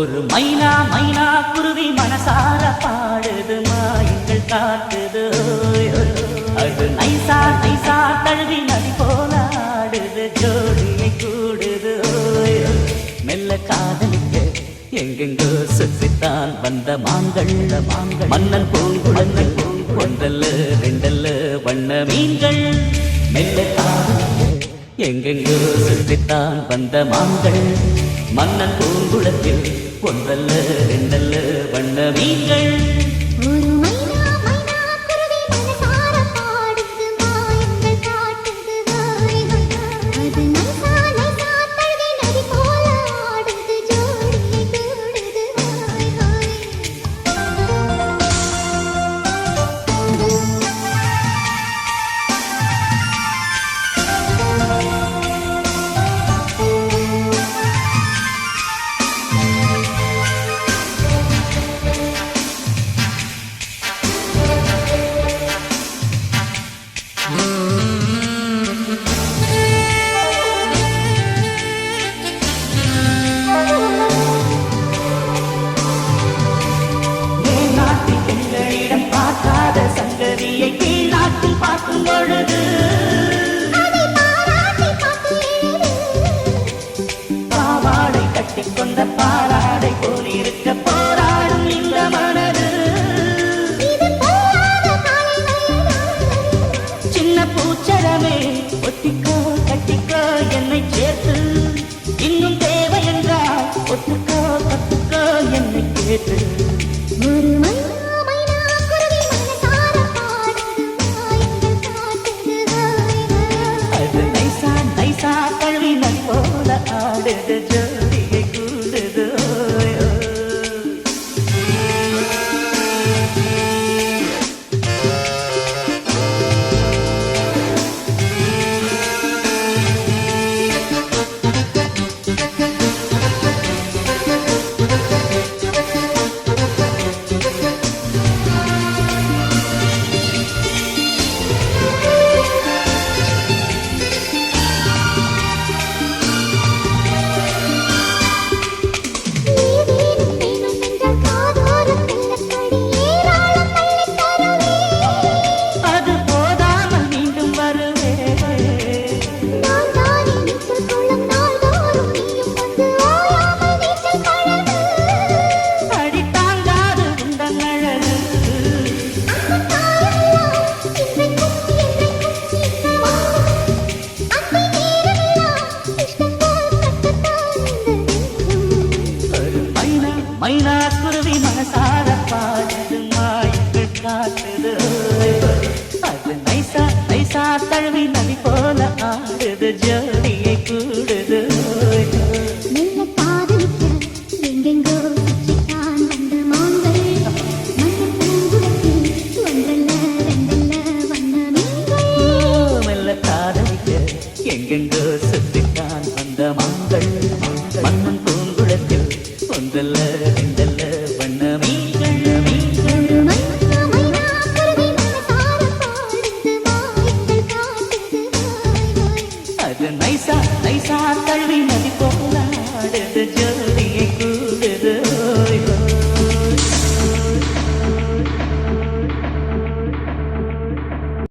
ஒரு மைனா மைனா குருவி மனசார பாடுது மாயங்கள் காட்டுது. அது நைசா நைசா தழுவி நதி போல ஆடுது ஜோடியை கூடுது. மெல்ல காதலிக்க எங்கெங்கோ சுற்றித்தான் வந்த மாங்கள் மாங்கள் மன்னன் பூங்குழந்தை ஒன்றல்ல ரெண்டல்ல வண்ண மீன்கள். மெல்ல காதலிக்க எங்கெங்கோ சுற்றித்தான் வந்த மாங்கள் மன்னன் பூங்குளத்தில் ஒன்றல்ல ரெண்டல்ல வண்ண மீன்கள். பூச்சரமே ஒட்டிக்கோ கட்டிக்கோ என்னை சேர்த்து. இன்னும் தேவை என்றால் ஒத்துக்கோ கத்துக்கோ என்னை கேட்டு. அது நைசா நைசா கழுவி நல் போல ஆடுது மைனா குருவி மனசார பாடுது மாயங்கள் காட்டுது. அது நைசா நைசா தழுவி நதி போல ஆடுது. ஜோடியை கூடுது. எங்கெங்கோ சுற்றித்தான் வந்த மான்கள். காட்டுது ஹாய் ஹாய் அது நைசா நைசா தழுவி நதி போல ஜோதியை கூடு.